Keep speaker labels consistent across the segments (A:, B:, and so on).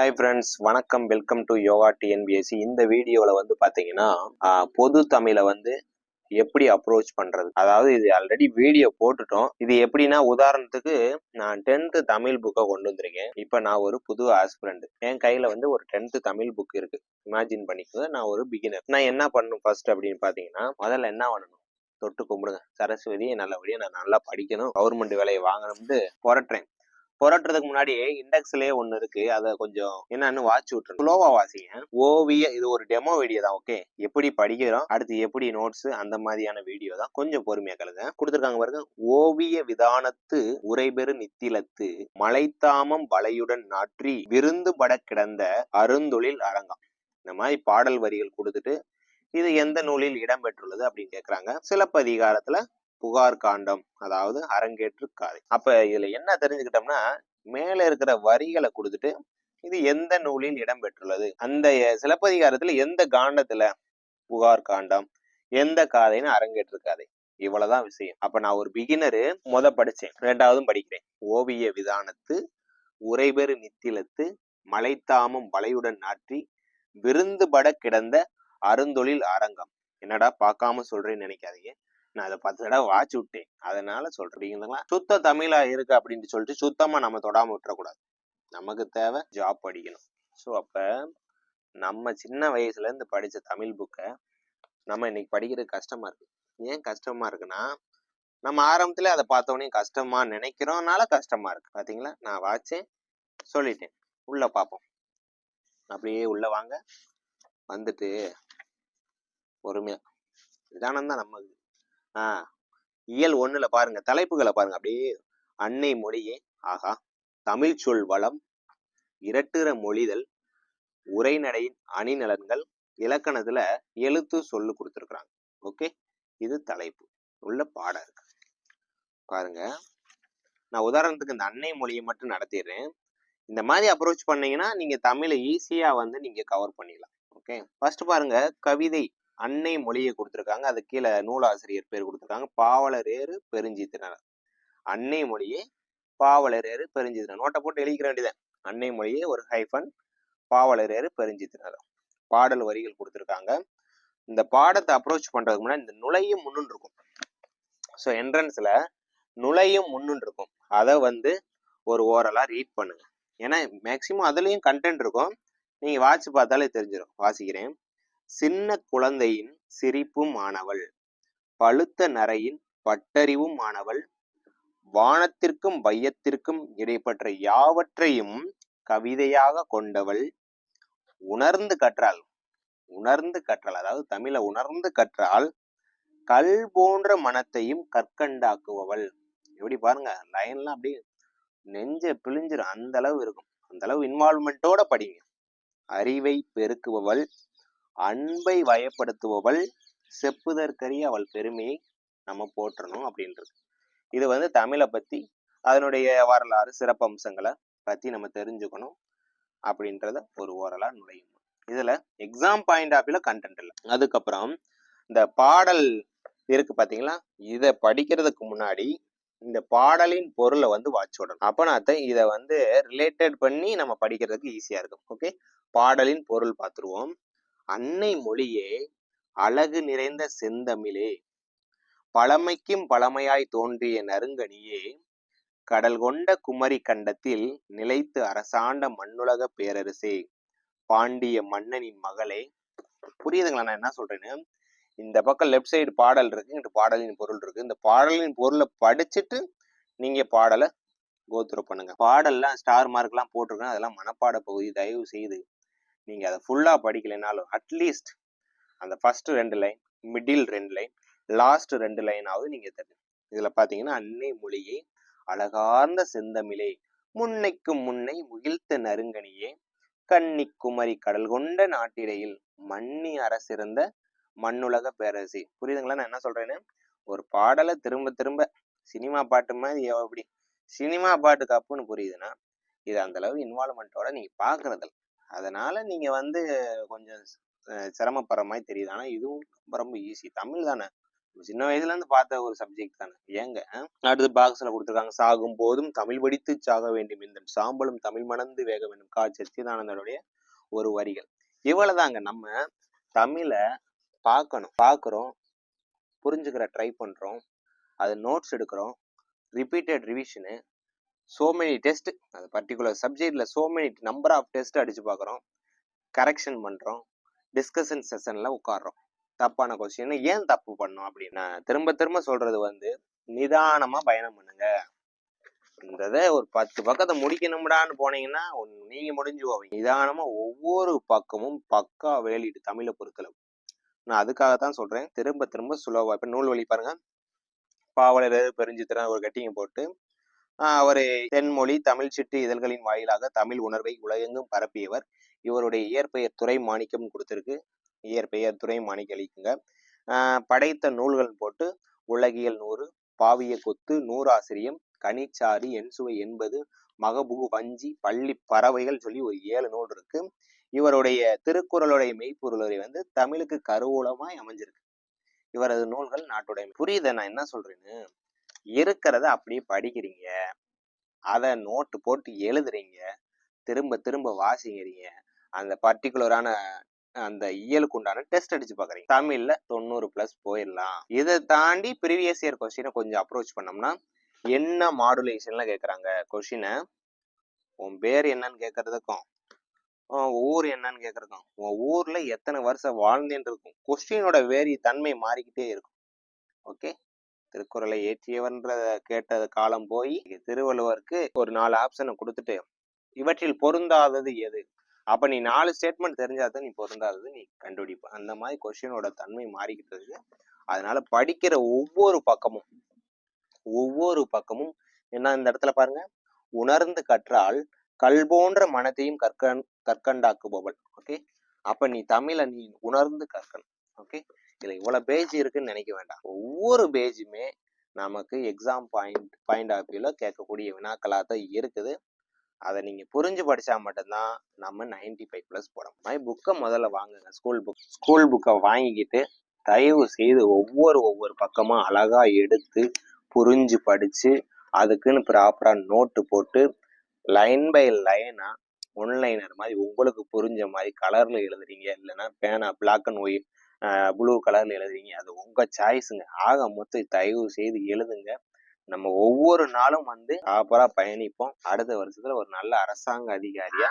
A: Hi friends வணக்கம். Welcome to Yoga TNPSC இந்த வீடியோவில் வந்து பார்த்தீங்கன்னா பொது தமிழை வந்து எப்படி அப்ரோச் பண்ணுறது அதாவது இது ஆல்ரெடி வீடியோ போட்டுட்டோம். இது எப்படின்னா உதாரணத்துக்கு நான் டென்த்து தமிழ் புக்கை கொண்டு வந்திருக்கேன். இப்போ நான் ஒரு புது ஆஸ்பிரண்ட் என் கையில் வந்து ஒரு டென்த்து தமிழ் புக் இருக்குது இமேஜின் பண்ணிக்கோங்க. நான் ஒரு பிகினர் நான் என்ன பண்ணணும் ஃபர்ஸ்ட் அப்படின்னு பார்த்தீங்கன்னா முதல்ல என்ன பண்ணணும்? தொட்டு கும்பிடுங்க. சரஸ்வதியை நல்லபடியாக நான் நல்லா படிக்கணும். கவர்மெண்ட் வேலையை வாங்கணும்னு புரட்டுறேன். புரட்டுறதுக்கு முன்னாடி இண்டெக்ஸ்லயே ஒண்ணு இருக்கு. அதை கொஞ்சம் என்னன்னு வாட்ச் விட்டுருங்க ஸ்லோவா வாசிங்க. ஓவிய இது ஒரு டெமோ வீடியோ தான் ஓகே எப்படி படிக்கிறோம் அடுத்து எப்படி நோட்ஸ் அந்த மாதிரியான வீடியோ தான். கொஞ்சம் பொறுமையா கழுங்க கொடுத்துருக்காங்க பாருங்க. ஓவிய விதானத்து உரைபெரு நித்திலத்து மலைத்தாமம் வலையுடன் நாற்றி விருந்து பட கிடந்த அருந்தொழில் அரங்கம். இந்த மாதிரி பாடல் வரிகள் கொடுத்துட்டு இது எந்த நூலில் இடம்பெற்றுள்ளது அப்படின்னு கேட்குறாங்க சிலப்பதிகாரத்தில் புகார் காண்டம் அதாவது அரங்கேற்று காதை. அப்ப இதுல என்ன தெரிஞ்சுக்கிட்டோம்னா மேல இருக்கிற வரிகளை கொடுத்துட்டு இது எந்த நூலில் இடம்பெற்றுள்ளது? அந்த சிலப்பதிகாரத்துல எந்த காண்டத்துல புகார் காண்டம் எந்த காதைன்னு அரங்கேற்று காதை. இவ்வளவுதான் விஷயம். அப்ப நான் ஒரு பிகினரு முத படிச்சேன். ரெண்டாவதும் படிக்கிறேன். ஓவிய விதானத்து உரைபெரு நித்திலத்து மலைத்தாமம் வலையுடன் நாற்றி விருந்துபட கிடந்த அருந்தொழில் அரங்கம். என்னடா பார்க்காம சொல்றேன்னு நினைக்காதீங்க. நான் அதை பத்து தடவை வாட்சி விட்டேன். அதனால சொல்றீங்களா சுத்த தமிழா இருக்கு அப்படின்னு சொல்லிட்டு சுத்தமா நம்ம தொடாம விட்டுறக்கூடாது. நமக்கு தேவை ஜாப் படிக்கணும். ஸோ அப்ப நம்ம சின்ன வயசுல இருந்து படிச்ச தமிழ் புக்கை நம்ம இன்னைக்கு படிக்கிறது கஷ்டமா இருக்கு. ஏன் கஷ்டமா இருக்குன்னா நம்ம ஆரம்பத்துல அதை பார்த்தோன்னே கஷ்டமா நினைக்கிறோம்னால கஷ்டமா இருக்கு. பாத்தீங்களா? நான் வாட்சேன் சொல்லிட்டேன். உள்ள பார்ப்போம். அப்படியே உள்ள வாங்க. வந்துட்டு பொறுமையா. நிதானம் தான் நம்ம ஆஹ் இயல் ஒண்ணுல பாருங்க தலைப்புகளை பாருங்க. அப்படியே அன்னை மொழியே ஆகா தமிழ் சொல் வளம் இரட்டுற மொழிதல் உரைநடையின் அணிநலன்கள் இலக்கணத்துல எழுத்து சொல்லு கொடுத்துருக்குறாங்க. ஓகே? இது தலைப்பு. உள்ள பாடம் இருக்கு. பாருங்க. நான் உதாரணத்துக்கு இந்த அன்னை மொழியை மட்டும் நடத்திடுறேன். இந்த மாதிரி அப்ரோச் பண்ணீங்கன்னா நீங்க தமிழை ஈஸியா வந்து நீங்க கவர் பண்ணிடலாம். ஓகே? ஃபர்ஸ்ட் பாருங்க கவிதை. அன்னை மொழியை கொடுத்துருக்காங்க. அது கீழே நூலாசிரியர் பேர் கொடுத்துருக்காங்க. பாவலரேறு பெருஞ்சித்தினர் அன்னை மொழியே பாவலரேறு பெருஞ்சித்தினர் நோட்டை போட்டு எழுதிக்கிற வேண்டியதான் அன்னை மொழியே ஒரு ஹைஃபன் பாவலரேறு பெருஞ்சித்தினர் பாடல் வரிகள் கொடுத்துருக்காங்க. இந்த பாடத்தை அப்ரோச் பண்றதுக்கு முன்னாடி இந்த நுழையும் முன்னுன்னு இருக்கும். ஸோ என்ட்ரன்ஸ்ல நுழையும் முன்னுன்னு இருக்கும். அதை வந்து ஒரு ஓரலா ரீட் பண்ணுங்க. ஏன்னா மேக்சிமம் அதுலயும் கண்டென்ட் இருக்கும். நீங்க வாட்ச் பார்த்தாலே தெரிஞ்சிடும் வாசிக்கிறேன். சின்ன குழந்தையின் சிரிப்பும் ஆனவள் பழுத்த நரையின் பட்டறிவும் ஆனவள் வானத்திற்கும் வையத்திற்கும் இடைப்பட்ட யாவற்றையும் கவிதையாக கொண்டவள். உணர்ந்து கற்றாள். உணர்ந்து கற்றாள். அதாவது தமிழை உணர்ந்து கற்றால் கல் போன்ற மனத்தையும் கற்கண்டாக்குபவள். எப்படி பாருங்க லைன்லாம் அப்படியே நெஞ்ச பிழிஞ்சிரும். அந்த அளவு இருக்கும். அந்த அளவு இன்வால்மெண்ட்டோட படிங்க. அறிவை பெருக்குபவள். அன்பை வயப்படுத்துபவள் செப்புதற்கரிய அவள் பெருமையை நம்ம போற்றணும் அப்படின்றது. இது வந்து தமிழை பத்தி அதனுடைய வரலாறு சிறப்பம்சங்களை பத்தி நம்ம தெரிஞ்சுக்கணும் அப்படின்றத ஒரு ஓரலா நுழையும். இதுல எக்ஸாம் பாயிண்ட் ஆஃப் வியூல கண்டென்ட் இல்லை. அதுக்கப்புறம் இந்த பாடல் இருக்கு பாத்தீங்களா? இதை படிக்கிறதுக்கு முன்னாடி இந்த பாடலின் பொருளை வந்து வாட்ச் விடணும். அப்பனாத்த இதை வந்து ரிலேட்டட் பண்ணி நம்ம படிக்கிறதுக்கு ஈஸியா இருக்கும். ஓகே பாடலின் பொருள் பார்த்துருவோம் அன்னை மொழியே அழகு நிறைந்த செந்தமிழே. பழமைக்கும் பழமையாய் தோன்றிய நறுங்கனியே கடல் கொண்ட குமரி கண்டத்தில் நிலைத்து அரசாண்ட மண்ணுலக பேரரசே பாண்டிய மன்னனின் மகளே. புரியுதுங்களா? நான் என்ன சொல்றேன்னு? இந்த பக்கம் லெஃப்ட் சைடு பாடல் இருக்கு இங்கிட்டு பாடலின் பொருள் இருக்கு. இந்த பாடலின் பொருளை படிச்சுட்டு நீங்க பாடலை கோத்துரு பண்ணுங்க. பாடல்லாம் ஸ்டார் மார்க்லாம் போட்டிருக்கேன். அதெல்லாம் மனப்பாட பகுதி தயவு செய்து. நீங்க அதை ஃபுல்லா படிக்கலைனாலும் அட்லீஸ்ட் அந்த ஃபர்ஸ்ட் ரெண்டு லைன் மிடில் ரெண்டு லைன் லாஸ்ட் ரெண்டு லைனாவது நீங்க தெரியும் இதுல பாத்தீங்கன்னா அன்னை மொழியை அழகார்ந்த செந்தமிழே முன்னைக்கும் முன்னை முகிழ்த்த நறுங்கனியே கன்னி குமரி கடல் கொண்ட நாட்டிடையில் மன்னி அரசிருந்த மண்ணுலக பேரரசி. புரியுதுங்களா? நான் என்ன சொல்றேன்னு? ஒரு பாடலை திரும்ப திரும்ப சினிமா பாட்டு மாதிரி எப்படி சினிமா பாட்டுக்கு அப்புன்னு புரியுதுன்னா இது அந்த அளவு இன்வால்மெண்ட்டோட நீங்க பாக்குறதில்ல. அதனால நீங்க வந்து கொஞ்சம் சிரமப்படுற மாதிரி தெரியுது. ஆனா இதுவும் ரொம்ப ரொம்ப ஈஸி தமிழ் தானே? சின்ன வயசுல இருந்து பார்த்த ஒரு சப்ஜெக்ட் தானே? ஏங்க? அடுத்து பாக்ஸ்ல கொடுத்துருக்காங்க சாகும் போதும் தமிழ் படித்து சாக வேண்டும் இந்த சாம்பலும் தமிழ் மணந்து வேக வேண்டும். கா சச்சிதானந்தனுடைய ஒரு வரிகள். இவ்வளவுதாங்க நம்ம தமிழை பார்க்கணும். பார்க்குறோம் புரிஞ்சுக்கிற ட்ரை பண்றோம் அது நோட்ஸ் எடுக்கிறோம் repeated revision so many test அந்த பர்டிகுலர் சப்ஜெக்ட்ல so many number of test அடிச்சு பார்க்குறோம் கரெக்ஷன் பண்றோம். டிஸ்கஷன் செஷன்ல உட்கார்றோம் தப்பான கொஸ்டின் ஏன் தப்பு பண்ணோம் அப்படின்னா திரும்ப திரும்ப சொல்றது வந்து நிதானமா பயணம் பண்ணுங்க. இந்த இதை ஒரு பத்து பக்கத்தை முடிக்கணும்டான்னு போனீங்கன்னா ஒன்று நீங்க முடிஞ்சு போவீங்க. நிதானமா ஒவ்வொரு பக்கமும் பக்கா வேலிட்டு தமிழை பொறுத்தளவு. நான் அதுக்காக தான் சொல்றேன். திரும்ப திரும்ப சுலபா இப்ப நூல் வழி பாருங்க. பாவலர் பெருஞ்சித்திரன் ஒரு கட்டிங்க போட்டு ஒரு தென்மொழி தமிழ் சிட்டு இதழ்களின் வாயிலாக தமிழ் உணர்வை உலகெங்கும் பரப்பியவர். இவருடைய இயற்பெயர் துறை மாணிக்கம் கொடுத்திருக்கு. இயற்பெயர் துறை மாணிக்கலிக்குங்க படைத்த நூல்கள் போட்டு உலகியல் நூறு பாவிய கொத்து நூறாசிரியம் கனிச்சாரி என்சுவை என்பது மகபுகு வஞ்சி பள்ளி பறவைகள் சொல்லி ஒரு ஏழு நூல் இருக்கு. இவருடைய திருக்குறளுடைய மெய்ப்பொருளுரை வந்து தமிழுக்கு கருவூலமாய் அமைஞ்சிருக்கு. இவரது நூல்கள் நாட்டுடைய புரியுத. நான் என்ன சொல்றேன்னு இருக்கிறத அப்படியே படிக்கிறீங்க. அதை நோட்டு போட்டு எழுதுறீங்க. திரும்ப திரும்ப வாசிக்கிறீங்க. அந்த பர்டிகுலரான அந்த இயலுக்கு உண்டான டெஸ்ட் அடிச்சு பாக்குறீங்க. தமிழ்ல தொண்ணூறு பிளஸ் போயிடலாம். இதை தாண்டி ப்ரீவியஸ் இயர் கொஸ்டினை கொஞ்சம் அப்ரோச் பண்ணோம்னா என்ன மாடுலேஷன்ல கேட்குறாங்க கொஷினை உன் பேர் என்னன்னு கேட்கறதுக்கும் உன் ஊர் என்னன்னு கேட்கறதுக்கும் உன் ஊர்ல எத்தனை வருஷம் வாழ்ந்தேன்னு இருக்கும். கொஸ்டினோட வேரி தன்மை மாறிக்கிட்டே இருக்கும். ஓகே திருக்குறளை ஏற்றியவன்ற கேட்ட காலம் போய் திருவள்ளுவருக்கு ஒரு நாலு ஆப்ஷனை கொடுத்துட்டு இவற்றில் பொருந்தாதது எது? அப்ப நீ நாலு ஸ்டேட்மெண்ட் தெரிஞ்சாதான் நீ பொருந்தாதது நீ கண்டுபிடிப்ப. அந்த மாதிரி கொஸ்டினோட தன்மை மாறிக்கிட்டு இருக்கு அதனால படிக்கிற ஒவ்வொரு பக்கமும் ஒவ்வொரு பக்கமும் என்ன இந்த இடத்துல பாருங்க. உணர்ந்து கற்றால் கல் போன்ற மனத்தையும் கற்கண் கற்கண்டாக்குபவள். ஓகே அப்ப நீ தமிழை நீ உணர்ந்து கற்கணும். ஓகே இதில் இவ்வளோ பேஜ் இருக்குன்னு நினைக்க வேண்டாம். ஒவ்வொரு பேஜுமே நமக்கு எக்ஸாம் பாயிண்ட் பாயிண்ட் ஆஃப் வியூவில் கேட்கக்கூடிய வினாக்களாக தான் இருக்குது. அதை நீங்கள் புரிஞ்சு படிச்சா மட்டும்தான் நம்ம நைன்டி ஃபைவ் ப்ளஸ் போட மாதிரி புக்கை முதல்ல வாங்குங்க. ஸ்கூல் புக் ஸ்கூல் புக்கை வாங்கிக்கிட்டு தயவு செய்து ஒவ்வொரு ஒவ்வொரு பக்கமாக அழகா எடுத்து புரிஞ்சு படித்து அதுக்குன்னு ப்ராப்பராக நோட்டு போட்டு லைன் பை லைனாக ஒன்லைனர் மாதிரி உங்களுக்கு புரிஞ்ச மாதிரி கலரில் எழுதுறீங்க. இல்லைன்னா பேனா பிளாக் அண்ட் ஒயிட் ப்ளூ கலர்ல எழுதுறீங்க அது உங்க சாய்ஸுங்க ஆக மொத்தம் தயவு செய்து எழுதுங்க. நம்ம ஒவ்வொரு நாளும் வந்து ப்ராப்பரா பயணிப்போம். அடுத்த வருஷத்துல ஒரு நல்ல அரசாங்க அதிகாரியா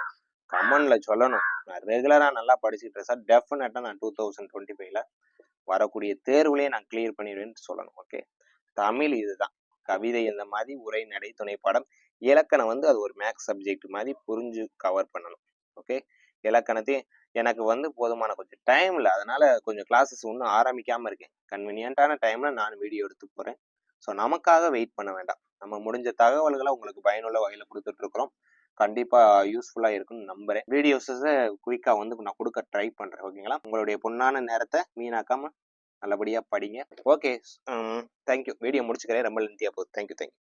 A: கமெண்ட்ல சொல்லணும். நான் ரெகுலரா நல்லா படிச்சுட்டு சார். டெஃபினட்டா நான் டூ தௌசண்ட் டுவெண்ட்டி ஃபைவ்ல வரக்கூடிய தேர்வுலேயே நான் கிளியர் பண்ணிடுவேன்னு சொல்லணும். ஓகே தமிழ் இதுதான். கவிதை இந்த மாதிரி உரை நடை துணைப்படம் இலக்கணம் வந்து அது ஒரு மேக்ஸ் சப்ஜெக்ட் மாதிரி புரிஞ்சு கவர் பண்ணணும். ஓகே இலக்கணத்தையும் எனக்கு வந்து போதுமான கொஞ்சம் டைம் இல்லை. அதனால கொஞ்சம் கிளாஸஸ் இன்னும் ஆரம்பிக்காமல் இருக்கேன். கன்வீனியண்ட்டான டைமில் நான் வீடியோ எடுத்து போகிறேன் ஸோ நமக்காக வெயிட் பண்ண வேண்டாம். நம்ம முடிஞ்ச தகவல்களை உங்களுக்கு பயனுள்ள வகையில் கொடுத்துட்ருக்குறோம் கண்டிப்பாக யூஸ்ஃபுல்லாக இருக்கும்னு நம்புகிறேன் வீடியோஸை குயிக்காக வந்து நான் கொடுக்க ட்ரை பண்ணுறேன் ஓகேங்களா உங்களுடைய பொண்ணான நேரத்தை மீனாக்காமல் நல்லபடியாக படிங்க. ஓகே தேங்க்யூ வீடியோ முடிச்சுக்கிறேன். ரொம்ப லென்த்தியாக போகுது. Thank you thank you